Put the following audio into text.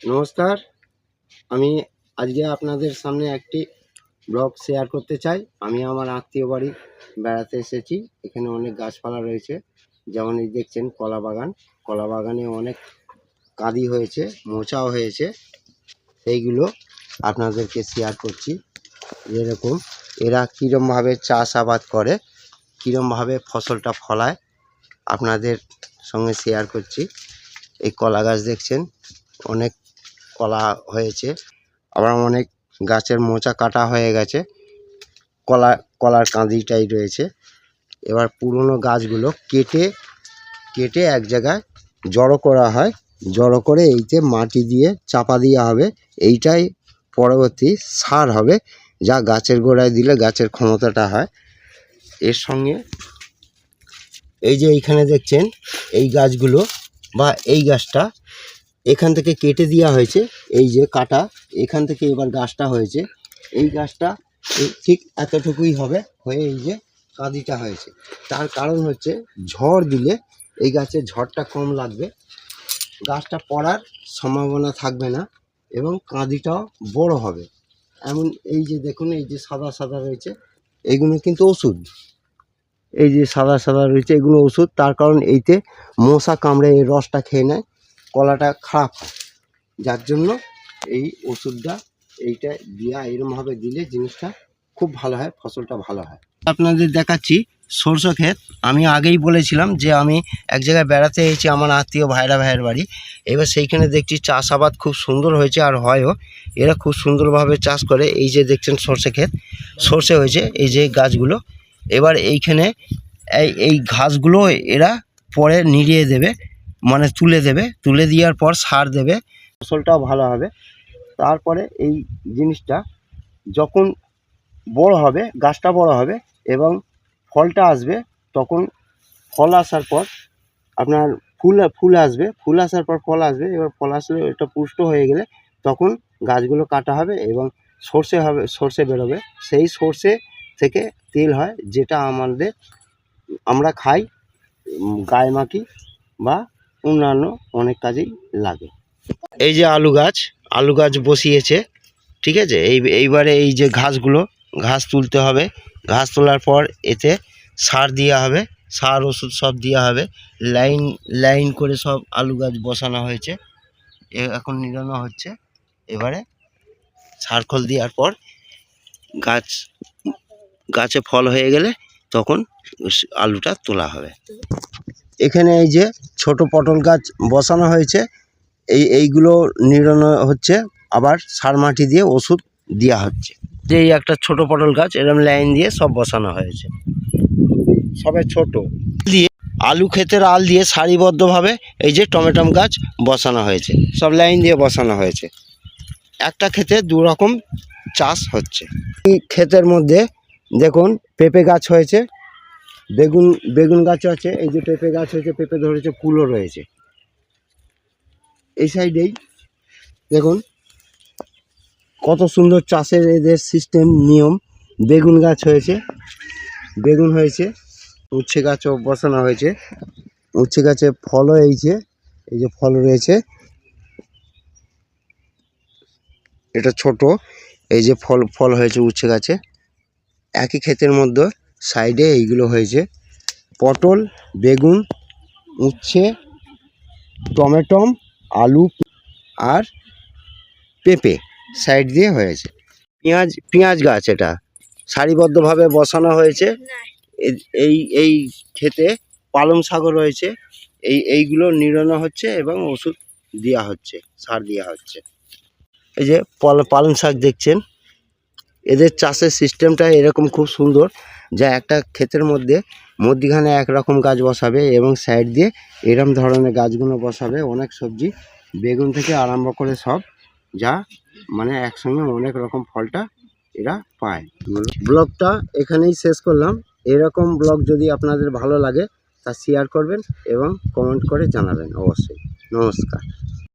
নমস্কার। আমি আজকে আপনাদের সামনে একটি ব্লগ শেয়ার করতে চাই। আমি আমার আত্মীয় বাড়ি বেড়াতে এসেছি। এখানে অনেক গাছপালা রয়েছে। যেমন এই দেখছেন কলা বাগান। কলা বাগানে অনেক কাঁদি হয়েছে, মোচাও হয়েছে। সেইগুলো আপনাদেরকে শেয়ার করছি। যেরকম এরা কীরমভাবে চাষাবাদ করে, কীরমভাবে ফসলটা ফলায়, আপনাদের সঙ্গে শেয়ার করছি। এই কলা গাছ দেখছেন, অনেক কলা হয়েছে। আবার অনেক গাছের মোচা কাটা হয়ে গেছে। কলা, কলার কাঁদিটাই রয়েছে। এবার পুরনো গাছগুলো কেটে কেটে এক জায়গায় জড়ো করা হয়। জড়ো করে এইতে মাটি দিয়ে চাপা দেওয়া হবে। এইটাই পরবর্তী সার হবে, যা গাছের গোড়ায় দিলে গাছের ক্ষমতাটা হয়। এর সঙ্গে এই যে এইখানে দেখছেন, এই গাছগুলো বা এই গাছটা এখান থেকে কেটে দেওয়া হয়েছে, এই যে কাটা, এখান থেকে এবার গাছটা হয়েছে। এই গাছটা ঠিক এতটুকুই হবে, হয়ে এই যে কাঁদিটা হয়েছে। তার কারণ হচ্ছে ঝড় দিলে এই গাছে ঝড়টা কম লাগবে। গাছটা পড়ার সম্ভাবনা থাকবে না এবং কাঁদিটাও বড় হবে। এমন এই যে দেখুন, এই যে সাদা সাদা রয়েছে এইগুলো কিন্তু ওষুধ। এই যে সাদা সাদা রয়েছে, এগুলো ওষুধ। তার কারণ এইতে মশা কামড়ে এই রসটা খেয়ে নেয়। কলাটা খারাপ। যার জন্য এই ওষুধটা, এইটা দিয়া এরমভাবে দিলে জিনিসটা খুব ভালো হয়, ফসলটা ভালো হয়। আপনাদের দেখাচ্ছি সরষে ক্ষেত। আমি আগেই বলেছিলাম যে আমি এক জায়গায় বেড়াতে এসেছি আমার আত্মীয় ভাইরা ভাইয়ের বাড়ি। এবার সেইখানে দেখছি চাষাবাদ খুব সুন্দর হয়েছে আর হয়ও। এরা খুব সুন্দরভাবে চাষ করে। এই যে দেখছেন সরষে ক্ষেত, সরষে হয়েছে এই যে গাছগুলো। এবার এইখানে এই ঘাসগুলো এরা পরে নিড়িয়ে দেবে। মানে তুলে দেবে, তুলে দেওয়ার পর সার দেবে, ফসলটাও ভালো হবে। তারপরে এই জিনিসটা যখন বড় হবে, গাছটা বড় হবে এবং ফলটা আসবে, তখন ফল আসার পর আপনার ফুল ফুল আসবে, ফুল আসার পর ফল আসবে, এবার ফল আসলে এটা পুষ্ট হয়ে গেলে তখন গাছগুলো কাটা হবে এবং সর্ষে হবে, সর্ষে বেরোবে। সেই সর্ষে থেকে তেল হয়, যেটা আমাদের, আমরা খাই গায়ে মাখি বা অন্যান্য অনেক কাজেই লাগে। এই যে আলু গাছ আলু গাছ বসিয়েছে, ঠিক আছে? এই, এইবারে এই যে ঘাসগুলো, ঘাস তুলতে হবে। ঘাস তোলার পর এতে সার দেওয়া হবে, সার, ওষুধ সব দেওয়া হবে। লাইন লাইন করে সব আলু গাছ বসানো হয়েছে। এখন নিরানো হচ্ছে। এবারে সার খোল দেওয়ার পর গাছ, গাছে ফল হয়ে গেলে তখন আলুটা তোলা হবে। এখানে এই যে ছোট পটল গাছ বসানো হয়েছে এই এইগুলো নিড়ানো হচ্ছে আবার সার মাটি দিয়ে ওষুধ দেওয়া হচ্ছে। যে এই একটা ছোট পটল গাছ এরকম লাইন দিয়ে সব বসানো হয়েছে। সবে ছোট। দিয়ে আলু ক্ষেতের আল দিয়ে সারিবদ্ধভাবে এই যে টমেটম গাছ বসানো হয়েছে সব লাইন দিয়ে বসানো হয়েছে। একটা ক্ষেতে দু রকম চাষ হচ্ছে। এই ক্ষেতের মধ্যে দেখুন পেঁপে গাছ হয়েছে বেগুন বেগুন গাছ আছে, এই যে পেঁপে গাছ হয়েছে, পেঁপে ধরেছে, কুলো রয়েছে। এই সাইডেই দেখুন কত সুন্দর চাষের এদের সিস্টেম, নিয়ম। বেগুন গাছ হয়েছে, বেগুন হয়েছে, উচ্ছে গাছও বসানো হয়েছে। উচ্ছে গাছে ফলও হয়েছে, এই যে ফল রয়েছে। এটা ছোট, এই যে ফল ফল হয়েছে উচ্ছে গাছে। একই ক্ষেতের মধ্যে সাইডে এইগুলো হয়েছে। পটল, বেগুন, উচ্ছে, টমেটম, আলু আর পেঁপে সাইড দিয়ে হয়েছে। পেঁয়াজ পেঁয়াজ গাছ এটা। সারিবদ্ধভাবে বসানো হয়েছে। এই এই ক্ষেতে পালং শাকও রয়েছে। এই, এইগুলো নিড়ানো হচ্ছে এবং ওষুধ দেওয়া হচ্ছে, সার দেওয়া হচ্ছে। এই যে পালং শাক দেখছেন। এদের চাষের সিস্টেমটা এরকম খুব সুন্দর, যা একটা ক্ষেতের মধ্যে মধ্যিখানে একরকম গাছ বসাবে এবং সাইড দিয়ে এরম ধরনের গাছগুলো বসাবে, অনেক সবজি, বেগুন থেকে আরম্ভ করে সব, যা মানে একসঙ্গে অনেক রকম ফলটা এরা পায়। ব্লগটা এখানেই শেষ করলাম। এরকম ব্লগ যদি আপনাদের ভালো লাগে, তা শেয়ার করবেন এবং কমেন্ট করে জানাবেন অবশ্যই। নমস্কার।